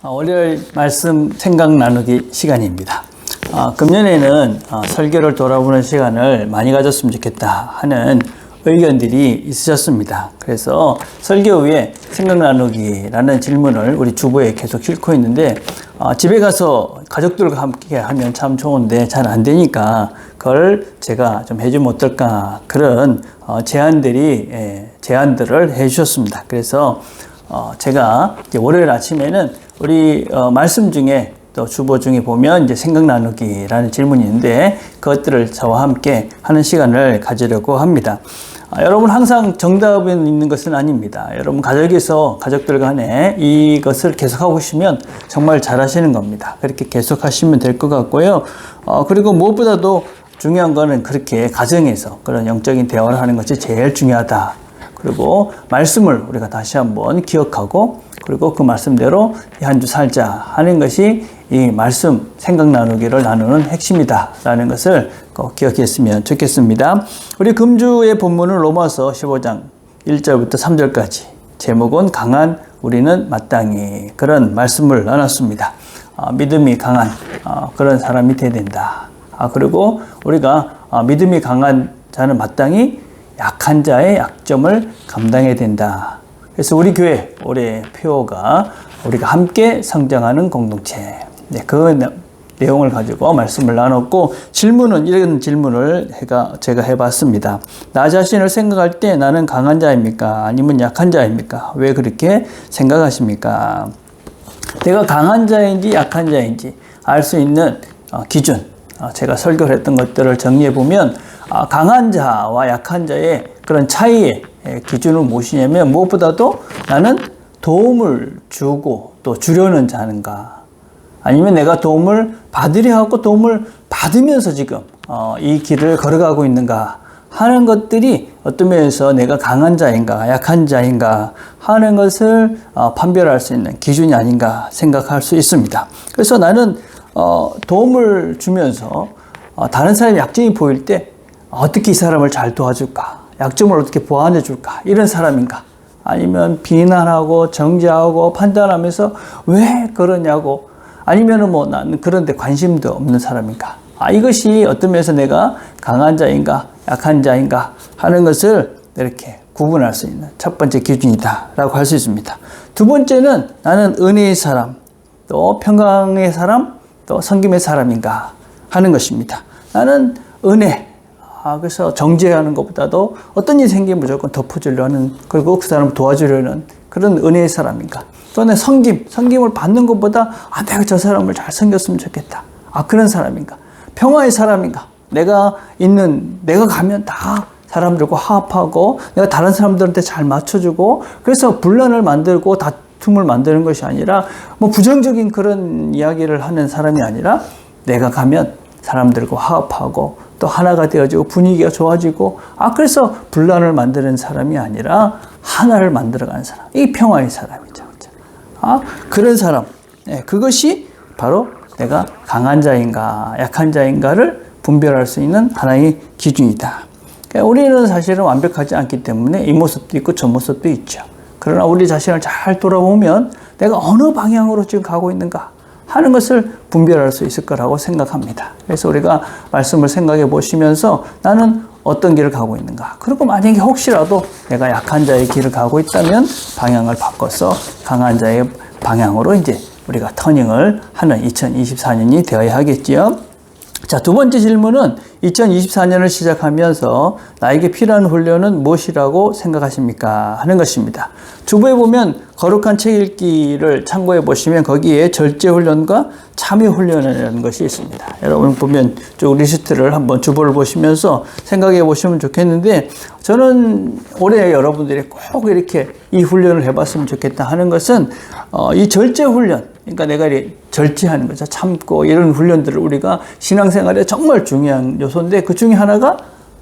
아, 월요일 말씀 생각 나누기 시간입니다. 아, 금년에는 아, 설교를 돌아보는 시간을 많이 가졌으면 좋겠다 하는 의견들이 있으셨습니다. 그래서 설교 후에 생각 나누기라는 질문을 우리 주부에 계속 싣고 있는데 아, 집에 가서 가족들과 함께 하면 참 좋은데 잘 안 되니까 그걸 제가 좀 해주면 어떨까 그런 어, 제안들이 예, 제안들을 해주셨습니다. 그래서 어, 제가 월요일 아침에는 우리 어, 말씀 중에 또 주보 중에 보면 이제 생각 나누기라는 질문이 있는데 그것들을 저와 함께 하는 시간을 가지려고 합니다. 아, 여러분 항상 정답이 있는 것은 아닙니다. 여러분 가족에서 가족들 간에 이것을 계속하고 계시면 정말 잘하시는 겁니다. 그렇게 계속하시면 될 것 같고요. 어, 그리고 무엇보다도 중요한 거는 그렇게 가정에서 그런 영적인 대화를 하는 것이 제일 중요하다. 그리고 말씀을 우리가 다시 한번 기억하고 그리고 그 말씀대로 이한주 살자 하는 것이 이 말씀 생각 나누기를 나누는 핵심이다라는 것을 꼭 기억했으면 좋겠습니다. 우리 금주의 본문은 로마서 15장 1절부터 3절까지 제목은 강한 우리는 마땅히 그런 말씀을 나눴습니다. 아, 믿음이 강한 아, 그런 사람이 되야 된다. 아, 그리고 우리가 아, 믿음이 강한 자는 마땅히 약한 자의 약점을 감당해야 된다. 그래서 우리 교회 올해 표어가 우리가 함께 성장하는 공동체. 네, 그 내용을 가지고 말씀을 나눴고 질문은 이런 질문을 해가 제가 해봤습니다. 나 자신을 생각할 때 나는 강한 자입니까? 아니면 약한 자입니까? 왜 그렇게 생각하십니까? 내가 강한 자인지 약한 자인지 알 수 있는 어, 기준, 어, 제가 설교를 했던 것들을 정리해 보면 아, 강한 자와 약한 자의 그런 차이의 기준은 무엇이냐면 무엇보다도 나는 도움을 주고 또 주려는 자는가 아니면 내가 도움을 받으려 하고 도움을 받으면서 지금 어, 이 길을 걸어가고 있는가 하는 것들이 어떤 면에서 내가 강한 자인가 약한 자인가 하는 것을 어, 판별할 수 있는 기준이 아닌가 생각할 수 있습니다. 그래서 나는 어, 도움을 주면서 어, 다른 사람의 약점이 보일 때 어떻게 이 사람을 잘 도와줄까? 약점을 어떻게 보완해 줄까? 이런 사람인가? 아니면 비난하고 정죄하고 판단하면서 왜 그러냐고 아니면은 뭐 나는 그런데 관심도 없는 사람인가? 아, 이것이 어떤 면에서 내가 강한 자인가, 약한 자인가 하는 것을 이렇게 구분할 수 있는 첫 번째 기준이다라고 할 수 있습니다. 두 번째는 나는 은혜의 사람, 또 평강의 사람, 또 성김의 사람인가 하는 것입니다. 나는 은혜, 아, 그래서 정죄하는 것보다도 어떤 일이 생기면 무조건 덮어주려는, 그리고 그 사람을 도와주려는 그런 은혜의 사람인가. 또는 성김, 성김을 받는 것보다, 아, 내가 저 사람을 잘 섬겼으면 좋겠다. 아, 그런 사람인가. 평화의 사람인가. 내가 있는, 내가 가면 다 사람들과 화합하고, 내가 다른 사람들한테 잘 맞춰주고, 그래서 분란을 만들고 다툼을 만드는 것이 아니라, 뭐 부정적인 그런 이야기를 하는 사람이 아니라, 내가 가면 사람들과 화합하고, 또 하나가 되어지고 분위기가 좋아지고 아 그래서 분란을 만드는 사람이 아니라 하나를 만들어가는 사람 이 평화의 사람이죠. 아 그런 사람 네, 그것이 바로 내가 강한 자인가 약한 자인가를 분별할 수 있는 하나의 기준이다. 그러니까 우리는 사실은 완벽하지 않기 때문에 이 모습도 있고 저 모습도 있죠. 그러나 우리 자신을 잘 돌아보면 내가 어느 방향으로 지금 가고 있는가 하는 것을 분별할 수 있을 거라고 생각합니다. 그래서 우리가 말씀을 생각해 보시면서 나는 어떤 길을 가고 있는가. 그리고 만약에 혹시라도 내가 약한 자의 길을 가고 있다면 방향을 바꿔서 강한 자의 방향으로 이제 우리가 터닝을 하는 2024년이 되어야 하겠지요. 자, 두 번째 질문은 2024년을 시작하면서 나에게 필요한 훈련은 무엇이라고 생각하십니까? 하는 것입니다. 주부에 보면 거룩한 책 읽기를 참고해 보시면 거기에 절제 훈련과 참여 훈련이라는 것이 있습니다. 여러분 보면 쭉 리스트를 한번 주보를 보시면서 생각해 보시면 좋겠는데 저는 올해 여러분들이 꼭 이렇게 이 훈련을 해봤으면 좋겠다 하는 것은 어, 이 절제 훈련 그러니까 내가 절제하는 거죠. 참고 이런 훈련들을 우리가 신앙생활에 정말 중요한 요소인데 그 중에 하나가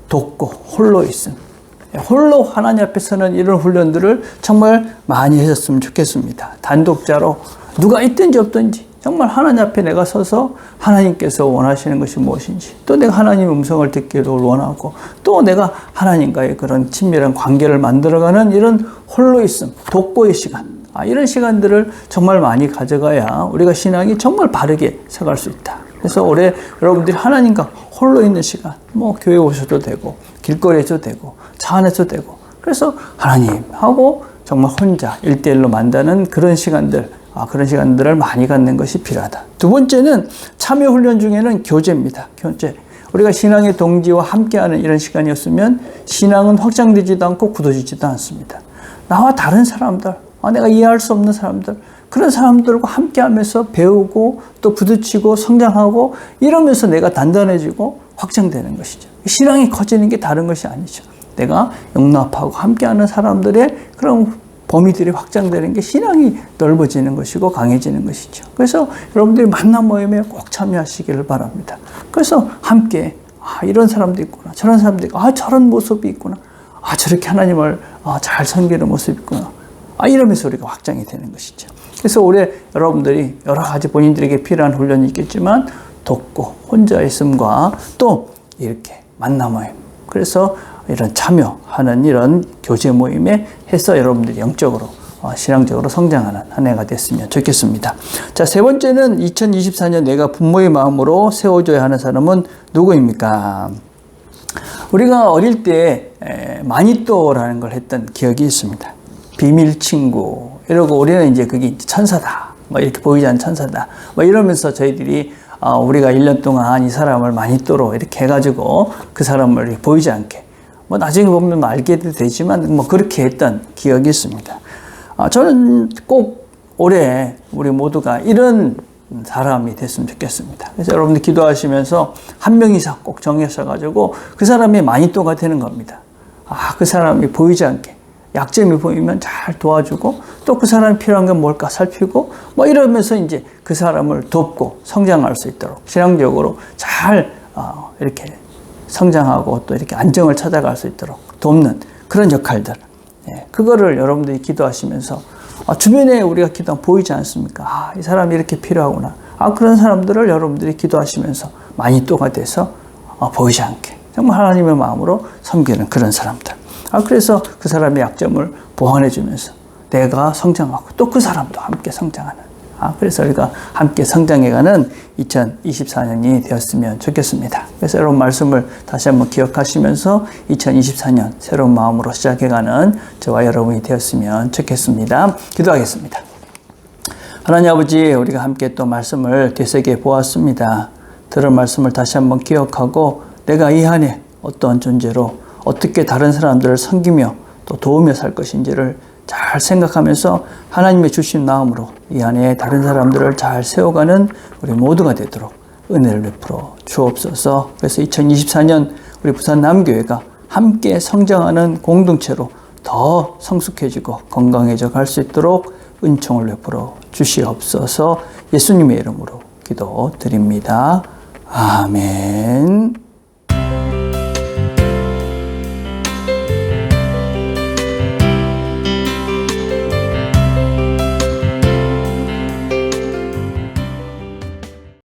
돕고 홀로 있음. 홀로 하나님 앞에 서는 이런 훈련들을 정말 많이 하셨으면 좋겠습니다. 단독자로 누가 있든지 없든지 정말 하나님 앞에 내가 서서 하나님께서 원하시는 것이 무엇인지 또 내가 하나님의 음성을 듣기를 원하고 또 내가 하나님과의 그런 친밀한 관계를 만들어가는 이런 홀로 있음, 독고의 시간 아, 이런 시간들을 정말 많이 가져가야 우리가 신앙이 정말 바르게 서갈 수 있다. 그래서 올해 여러분들이 하나님과 홀로 있는 시간, 뭐 교회 오셔도 되고, 길거리에도 되고, 차 안에서 되고, 그래서 하나님하고 정말 혼자 일대일로 만나는 그런 시간들, 아, 그런 시간들을 많이 갖는 것이 필요하다. 두 번째는 참여 훈련 중에는 교제입니다. 교제. 우리가 신앙의 동지와 함께하는 이런 시간이었으면 신앙은 확장되지도 않고 굳어지지도 않습니다. 나와 다른 사람들, 아, 내가 이해할 수 없는 사람들, 그런 사람들과 함께 하면서 배우고 또 부딪히고 성장하고 이러면서 내가 단단해지고 확장되는 것이죠. 신앙이 커지는 게 다른 것이 아니죠. 내가 용납하고 함께하는 사람들의 그런 범위들이 확장되는 게 신앙이 넓어지는 것이고 강해지는 것이죠. 그래서 여러분들이 만남 모임에 꼭 참여하시기를 바랍니다. 그래서 함께 아, 이런 사람도 있구나. 저런 사람도 있고 아, 저런 모습이 있구나. 아, 저렇게 하나님을 아, 잘 섬기는 모습이 있구나. 아, 이러면서 우리가 확장이 되는 것이죠. 그래서 올해 여러분들이 여러 가지 본인들에게 필요한 훈련이 있겠지만 돕고 혼자 있음과 또 이렇게 만남 모임. 그래서 이런 참여하는 이런 교제 모임에 해서 여러분들이 영적으로 어, 신앙적으로 성장하는 한 해가 됐으면 좋겠습니다. 자, 세 번째는 2024년 내가 부모의 마음으로 세워줘야 하는 사람은 누구입니까? 우리가 어릴 때 에, 마니또라는 걸 했던 기억이 있습니다. 비밀 친구 이러고 우리는 이제 그게 천사다. 뭐 이렇게 보이지 않는 천사다. 뭐 이러면서 저희들이 어, 우리가 1년 동안 이 사람을 마니또로 이렇게 해가지고 그 사람을 보이지 않게 뭐 나중에 보면 알게 되지만 뭐 그렇게 했던 기억이 있습니다. 아, 저는 꼭 올해 우리 모두가 이런 사람이 됐으면 좋겠습니다. 그래서 여러분들 기도하시면서 한 명 이상 꼭 정하셔가지고 그 사람이 마니또가 되는 겁니다. 아, 그 사람이 보이지 않게 약점이 보이면 잘 도와주고 또 그 사람이 필요한 건 뭘까 살피고 뭐 이러면서 이제 그 사람을 돕고 성장할 수 있도록 신앙적으로 잘 어, 이렇게 성장하고 또 이렇게 안정을 찾아갈 수 있도록 돕는 그런 역할들. 예, 그거를 여러분들이 기도하시면서 아, 주변에 우리가 기도하면 보이지 않습니까? 아, 이 사람이 이렇게 필요하구나. 아, 그런 사람들을 여러분들이 기도하시면서 많이 또가 돼서 아, 보이지 않게 정말 하나님의 마음으로 섬기는 그런 사람들. 아, 그래서 그 사람의 약점을 보완해 주면서 내가 성장하고 또 그 사람도 함께 성장하는. 아, 그래서 우리가 함께 성장해가는 2024년이 되었으면 좋겠습니다. 그래서 여러분 말씀을 다시 한번 기억하시면서 2024년 새로운 마음으로 시작해가는 저와 여러분이 되었으면 좋겠습니다. 기도하겠습니다. 하나님 아버지, 우리가 함께 또 말씀을 되새겨 보았습니다. 들은 말씀을 다시 한번 기억하고 내가 이 안에 어떤 존재로 어떻게 다른 사람들을 섬기며 또 도우며 살 것인지를 잘 생각하면서 하나님의 주신 마음으로 이 안에 다른 사람들을 잘 세워가는 우리 모두가 되도록 은혜를 베풀어 주옵소서. 그래서 2024년 우리 부산 남교회가 함께 성장하는 공동체로 더 성숙해지고 건강해져 갈 수 있도록 은총을 베풀어 주시옵소서. 예수님의 이름으로 기도드립니다. 아멘.